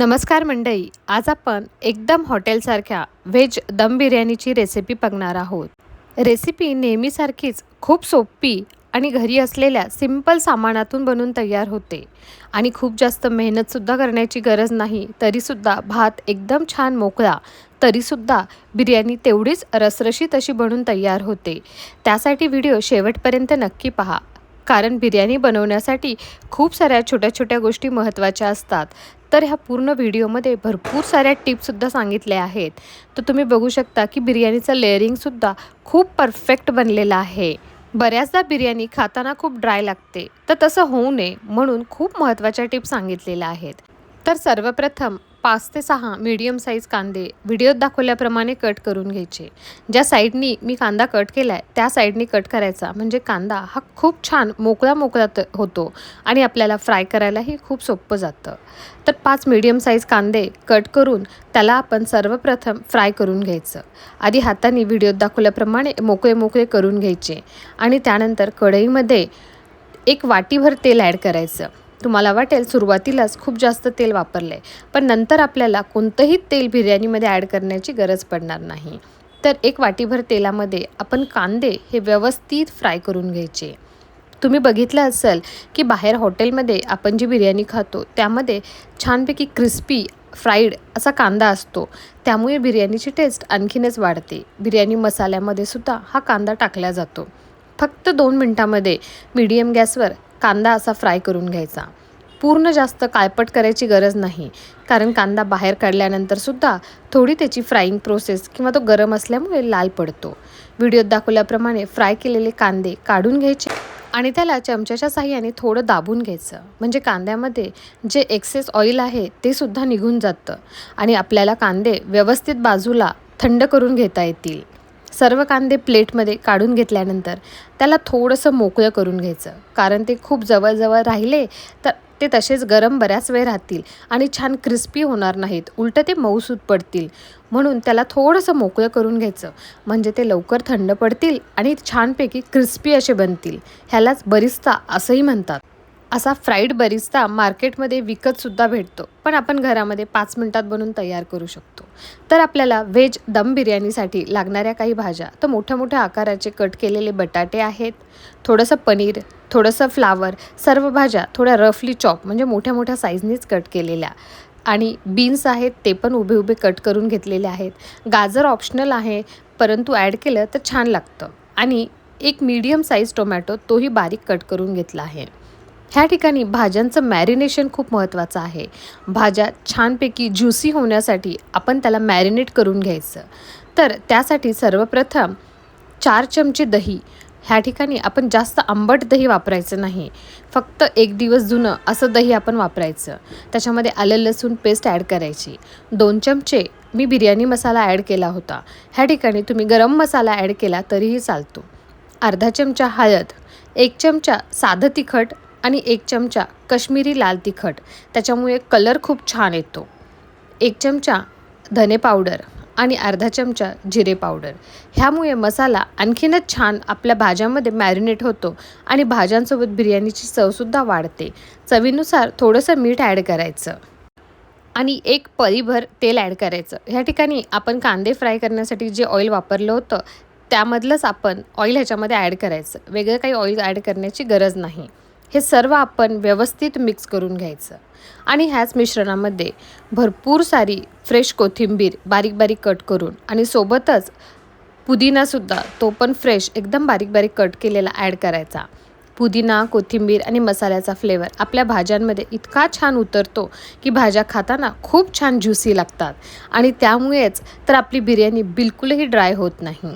नमस्कार मंडई आज आपण एकदम हॉटेलसारख्या व्हेज दम बिर्याणीची रेसिपी बघणार आहोत. रेसिपी नेहमीसारखीच खूप सोपी आणि घरी असलेल्या सिंपल सामानातून बनून तयार होते. आणि खूप जास्त मेहनतसुद्धा करण्याची गरज नाही तरीसुद्धा भात एकदम छान मोकळा तरीसुद्धा बिर्याणी तेवढीच रसरशीत अशी बनून तयार होते. त्यासाठी व्हिडिओ शेवटपर्यंत नक्की पहा. कारण बिर्याणी बनवण्यासाठी खूप साऱ्या छोट्या छोट्या गोष्टी महत्त्वाच्या असतात. तर ह्या पूर्ण व्हिडिओमध्ये भरपूर साऱ्या टिप्ससुद्धा सांगितल्या आहेत. तर तुम्ही बघू शकता की बिर्याणीचं लेअरिंगसुद्धा खूप परफेक्ट बनलेलं आहे. बऱ्याचदा बिर्याणी खाताना खूप ड्राय लागते. तर तसं होऊ नये म्हणून खूप महत्त्वाच्या टिप्स सांगितलेल्या आहेत. तर सर्वप्रथम पाच ते सहा मीडियम साईज कांदे व्हिडिओत दाखवल्याप्रमाणे कट करून घ्यायचे. ज्या साईडनी मी कांदा कट केला आहे त्या साईडनी कट करायचा. म्हणजे कांदा हा खूप छान मोकळा मोकळा होतो आणि आपल्याला फ्राय करायलाही खूप सोपं जातं. तर पाच मीडियम साईज कांदे कट करून त्याला आपण सर्वप्रथम फ्राय करून घ्यायचं. आधी हाताने व्हिडिओत दाखवल्याप्रमाणे मोकळे मोकळे करून घ्यायचे आणि त्यानंतर कढईमध्ये एक वाटीभर तेल ॲड करायचं. तुम्हाला वाटेल सुरुवातीलाच खूप जास्त तेल वापरलं आहे पण नंतर आपल्याला कोणतंही तेल बिर्याणीमध्ये ॲड करण्याची गरज पडणार नाही. तर एक वाटीभर तेलामध्ये आपण कांदे हे व्यवस्थित फ्राय करून घ्यायचे. तुम्ही बघितलं असेल की बाहेर हॉटेलमध्ये आपण जी बिर्याणी खातो त्यामध्ये छानपैकी क्रिस्पी फ्राईड असा कांदा असतो. त्यामुळे बिर्याणीची टेस्ट आणखीनच वाढते. बिर्याणी मसाल्यामध्ये सुद्धा हा कांदा टाकला जातो. फक्त दोन मिनटामध्ये मीडियम गॅसवर कांदा असा फ्राय करून घ्यायचा. पूर्ण जास्त काळपट करायची गरज नाही. कारण कांदा बाहेर काढल्यानंतरसुद्धा थोडी त्याची फ्राईंग प्रोसेस किंवा तो गरम असल्यामुळे लाल पडतो. व्हिडिओत दाखवल्याप्रमाणे फ्राय केलेले कांदे काढून घ्यायचे आणि त्याला चमच्याच्या साह्याने थोडं दाबून घ्यायचं. म्हणजे कांद्यामध्ये जे एक्सेस ऑइल आहे ते सुद्धा निघून जातं आणि आपल्याला कांदे व्यवस्थित बाजूला थंड करून घेता येतील. सर्व कांदे प्लेटमध्ये काढून घेतल्यानंतर त्याला थोडंसं मोकळं करून घ्यायचं. कारण ते खूप जवळजवळ राहिले तर ते तसेच गरम बऱ्याच वेळ राहतील आणि छान क्रिस्पी होणार नाहीत. उलटं ते मऊसूत पडतील. म्हणून त्याला थोडंसं मोकळं करून घ्यायचं. म्हणजे ते लवकर थंड पडतील आणि छानपैकी क्रिस्पी असे बनतील. ह्यालाच बरिस्ता असंही म्हणतात. असा फ्राईड बरिस्ता मार्केटमध्ये विकतसुद्धा भेटतो. पण आपण घरामध्ये पाच मिनटात बनवून तयार करू शकतो. तर आपल्याला व्हेज दम बिर्याणीसाठी लागणाऱ्या काही भाज्या तर मोठ्या मोठ्या आकाराचे कट केलेले बटाटे आहेत थोडंसं पनीर थोडंसं फ्लावर सर्व भाज्या थोड्या रफली चॉप म्हणजे मोठ्या मोठ्या साईजनीच कट केलेल्या आणि बीन्स आहेत ते पण उभे उभे कट करून घेतलेले आहेत. गाजर ऑप्शनल आहे परंतु ॲड केलं तर छान लागतं. आणि एक मीडियम साईज टोमॅटो तोही बारीक कट करून घेतला आहे. ह्या ठिकाणी भाज्यांचं मॅरिनेशन खूप महत्त्वाचं आहे. भाज्या छानपैकी ज्युसी होण्यासाठी आपण त्याला मॅरिनेट करून घ्यायचं. तर त्यासाठी सर्वप्रथम चार चमचे दही. ह्या ठिकाणी आपण जास्त आंबट दही वापरायचं नाही. फक्त एक दिवस जुनं असं दही आपण वापरायचं. त्याच्यामध्ये आलं लसूण पेस्ट ॲड करायची. दोन चमचे मी बिर्याणी मसाला ॲड केला होता. ह्या ठिकाणी तुम्ही गरम मसाला ॲड केला तरीही चालतो. अर्धा चमचा हळद एक चमचा साधं तिखट आणि एक चमचा कश्मीरी लाल तिखट. त्याच्यामुळे कलर खूप छान येतो. एक चमचा धने पावडर आणि अर्धा चमचा जिरे पावडर. ह्यामुळे मसाला आणखीनच छान आपल्या भाज्यामध्ये मॅरिनेट होतो आणि भाज्यांसोबत बिर्याणीची चवसुद्धा वाढते. चवीनुसार थोडंसं मीठ ॲड करायचं आणि एक परीभर तेल ॲड करायचं. ह्या ठिकाणी आपण कांदे फ्राय करण्यासाठी जे ऑइल वापरलं होतं त्यामधलंच आपण ऑइल ह्याच्यामध्ये ॲड करायचं. वेगळं काही ऑइल ॲड करण्याची गरज नाही. हे सर्व आपण व्यवस्थित मिक्स करून घ्यायचं. आणि ह्याच मिश्रणामध्ये भरपूर सारी फ्रेश कोथिंबीर बारीक बारीक कट करून आणि सोबतच पुदिनासुद्धा तो पण फ्रेश एकदम बारीक बारीक कट केलेला ॲड करायचा. पुदिना कोथिंबीर आणि मसाल्याचा फ्लेवर आपल्या भाज्यांमध्ये इतका छान उतरतो की भाज्या खाताना खूप छान ज्युसी लागतात. आणि त्यामुळेच तर आपली बिर्याणी बिलकुलही ड्राय होत नाही.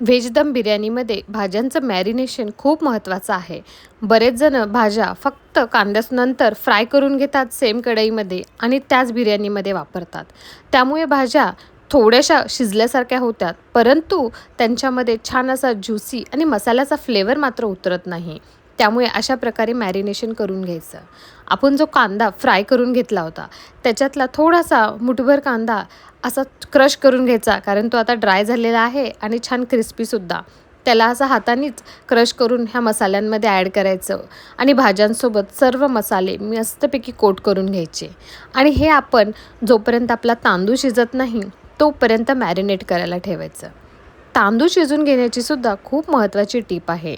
व्हेज दम बिर्याणीमध्ये भाज्यांचं मॅरिनेशन खूप महत्त्वाचं आहे. बरेच जण भाज्या फक्त कांद्यानंतर फ्राय करून घेतात सेम कढईमध्ये आणि त्याच बिर्याणीमध्ये वापरतात. त्यामुळे भाज्या थोड्याशा शिजल्यासारख्या होत्यात परंतु त्यांच्यामध्ये छान असा ज्युसी आणि मसाल्याचा फ्लेवर मात्र उतरत नाही. त्यामुळे अशा प्रकारे मॅरिनेशन करून घ्यायचं. आपण जो कांदा फ्राय करून घेतला होता त्याच्यातला थोडासा मुठभर कांदा असा क्रश करून घ्यायचा कारण तो आता ड्राय झालेला आहे आणि छान क्रिस्पीसुद्धा त्याला असं हातानेच क्रश करून ह्या मसाल्यांमध्ये ॲड करायचं आणि भाज्यांसोबत सर्व मसाले मस्तपैकी कोट करून घ्यायचे. आणि हे आपण जोपर्यंत आपला तांदूळ शिजत नाही तोपर्यंत मॅरिनेट करायला ठेवायचं. तांदूळ शिजून घेण्याची सुद्धा खूप महत्त्वाची टीप आहे.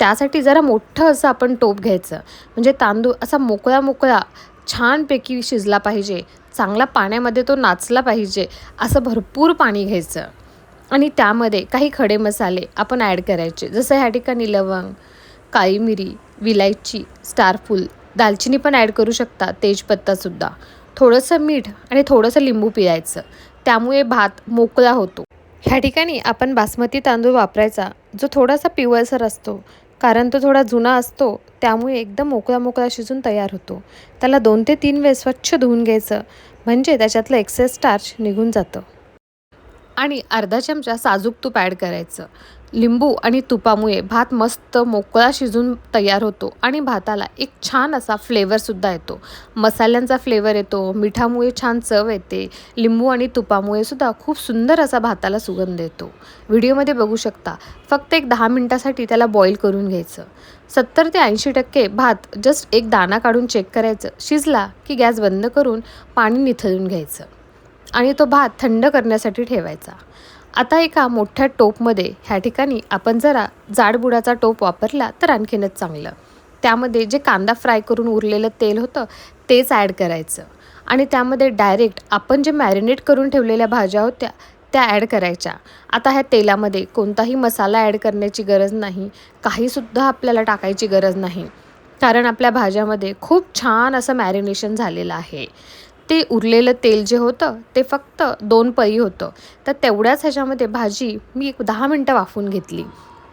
त्यासाठी जरा मोठं असं आपण टोप घ्यायचं. म्हणजे तांदूळ असा मोकळा मोकळा छानपैकी शिजला पाहिजे. चांगला पाण्यामध्ये तो नाचला पाहिजे. असं भरपूर पाणी घ्यायचं. आणि त्यामध्ये काही खडे मसाले आपण ॲड करायचे. जसं ह्या ठिकाणी लवंग काळी मिरी विलायची स्टारफूल दालचिनी पण ॲड करू शकता. तेजपत्तासुद्धा थोडंसं मीठ आणि थोडंसं लिंबू पिळायचं. त्यामुळे भात मोकळा होतो. ह्या ठिकाणी आपण बासमती तांदूळ वापरायचा. जो थोडासा पिवळसर असतो. कारण तो थोडा जुना असतो त्यामुळे एकदम मोकळा मोकळा शिजून तयार होतो. त्याला दोन ते तीन वेळ स्वच्छ धुवून घ्यायचं म्हणजे त्याच्यातलं एक्सेस स्टार्च निघून जातं. आणि अर्धा चमचा साजूक तूप ॲड करायचं. लिंबू आणि तुपामुळे भात मस्त मोकळा शिजून तयार होतो आणि भाताला एक छान असा फ्लेवरसुद्धा येतो. मसाल्यांचा फ्लेवर येतो मिठामुळे छान चव येते लिंबू आणि तुपामुळे सुद्धा खूप सुंदर असा भाताला सुगंध येतो. व्हिडिओमध्ये बघू शकता फक्त एक दहा मिनटासाठी त्याला बॉईल करून घ्यायचं. सत्तर ते ऐंशी टक्के भात जस्ट एक दाणा काढून चेक करायचं. शिजला की गॅस बंद करून पाणी निथळून घ्यायचं. आणि तो भात थंड करण्यासाठी ठेवायचा. आता एका मोठ्या टोपमध्ये ह्या ठिकाणी आपण जरा जाडबुडाचा टोप वापरला तर आणखीनच चांगलं. त्यामध्ये जे कांदा फ्राय करून उरलेलं तेल होतं तेच ॲड करायचं. आणि त्यामध्ये डायरेक्ट आपण जे मॅरिनेट करून ठेवलेल्या भाज्या होत्या त्या ॲड करायच्या. आता ह्या तेलामध्ये कोणताही मसाला ॲड करण्याची गरज नाही काहीसुद्धा आपल्याला टाकायची गरज नाही. कारण आपल्या भाज्यामध्ये खूप छान असं मॅरिनेशन झालेलं आहे. ते उरलेलं तेल जे होतं ते फक्त दोन पळी होतं. तर तेवढ्याच ह्याच्यामध्ये भाजी मी एक दहा मिनटं वाफून घेतली.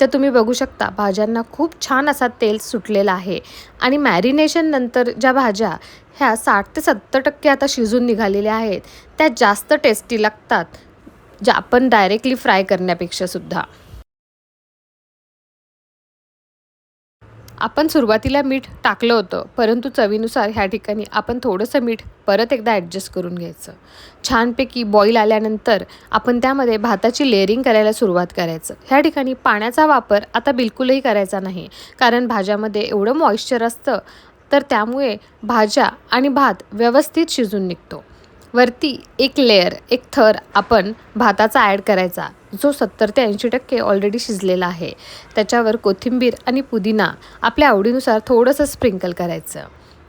तर तुम्ही बघू शकता भाज्यांना खूप छान असा तेल सुटलेला आहे. आणि मॅरिनेशन नंतर ज्या भाज्या ह्या साठ ते सत्तर टक्के आता शिजून निघालेल्या आहेत त्या जास्त टेस्टी लागतात ज्या आपण डायरेक्टली फ्राय करण्यापेक्षासुद्धा आपण सुरुवातीला मीठ टाकलं होतं परंतु चवीनुसार ह्या ठिकाणी आपण थोडंसं मीठ परत एकदा ॲडजस्ट करून घ्यायचं. छानपैकी बॉईल आल्यानंतर आपण त्यामध्ये भाताची लेअरिंग करायला सुरुवात करायचं. ह्या ठिकाणी पाण्याचा वापर आता बिलकुलही करायचा नाही कारण भाज्यामध्ये एवढं मॉइश्चर असतं तर त्यामुळे भाज्या आणि भात व्यवस्थित शिजून निघतो. वरती एक लेअर एक थर आपण भाताचा ॲड करायचा. जो सत्तर ते ऐंशी टक्के ऑलरेडी शिजलेला आहे. त्याच्यावर कोथिंबीर आणि पुदिना आपल्या आवडीनुसार थोडंसं स्प्रिंकल करायचं.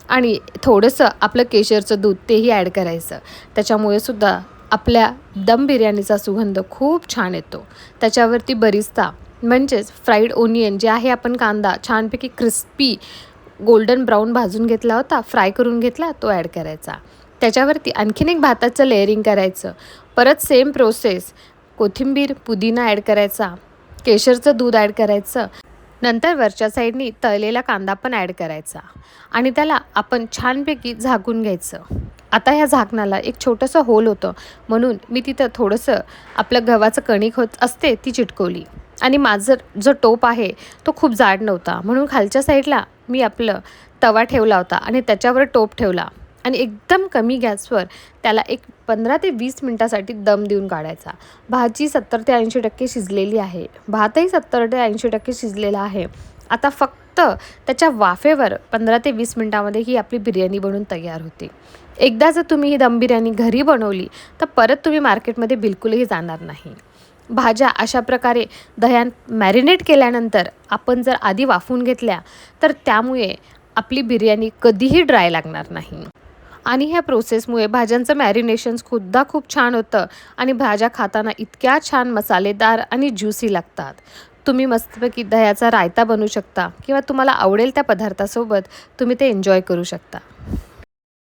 आणि थोडंसं आपलं केशरचं दूध तेही ॲड करायचं. त्याच्यामुळे सुद्धा आपल्या दम बिर्याणीचा सुगंध खूप छान येतो. त्याच्यावरती बरिस्ता म्हणजेच फ्राईड ओनियन जे आहे आपण कांदा छानपैकी क्रिस्पी गोल्डन ब्राऊन भाजून घेतला होता फ्राय करून घेतला तो ॲड करायचा. त्याच्यावरती आणखीन एक भाताचं लेअरिंग करायचं. परत सेम प्रोसेस कोथिंबीर पुदिना ॲड करायचा. केशरचं दूध ॲड करायचं. नंतर वरच्या साईडनी तळलेला कांदा पण ॲड करायचा. आणि त्याला आपण छानपैकी झाकून घ्यायचं. आता ह्या झाकणाला एक छोटंसं होल होतं. म्हणून मी तिथं थोडंसं आपलं गव्हाचं कणिक होत असते ती चिटकवली. आणि माझं जो टोप आहे तो खूप जाड नव्हता. म्हणून खालच्या साईडला मी आपलं तवा ठेवला होता आणि त्याच्यावर टोप ठेवला. आणि एकदम कमी गॅसवर त्याला एक पंधरा ते वीस मिनटासाठी दम देऊन काढायचा. भाजी सत्तर ते ऐंशी टक्के शिजलेली आहे. भातही सत्तर ते ऐंशी टक्के शिजलेला आहे. आता फक्त त्याच्या वाफेवर पंधरा ते वीस मिनटामध्ये ही आपली बिर्याणी बनून तयार होते. एकदा जर तुम्ही ही दम बिर्याणी घरी बनवली तर परत तुम्ही मार्केटमध्ये बिलकुलही जाणार नाही. भाज्या अशा प्रकारे दह्यात मॅरिनेट केल्यानंतर आपण जर आधी वाफून घेतल्या तर त्यामुळे आपली बिर्याणी कधीही ड्राय लागणार नाही. आणि ह्या प्रोसेसमुळे भाज्यांचं मॅरिनेशन्ससुद्धा खूप छान होतं. आणि भाज्या खाताना इतक्या छान मसालेदार आणि ज्युसी लागतात. तुम्ही मस्तपैकी दह्याचा रायता बनवू शकता किंवा तुम्हाला आवडेल त्या पदार्थासोबत तुम्ही ते एन्जॉय करू शकता.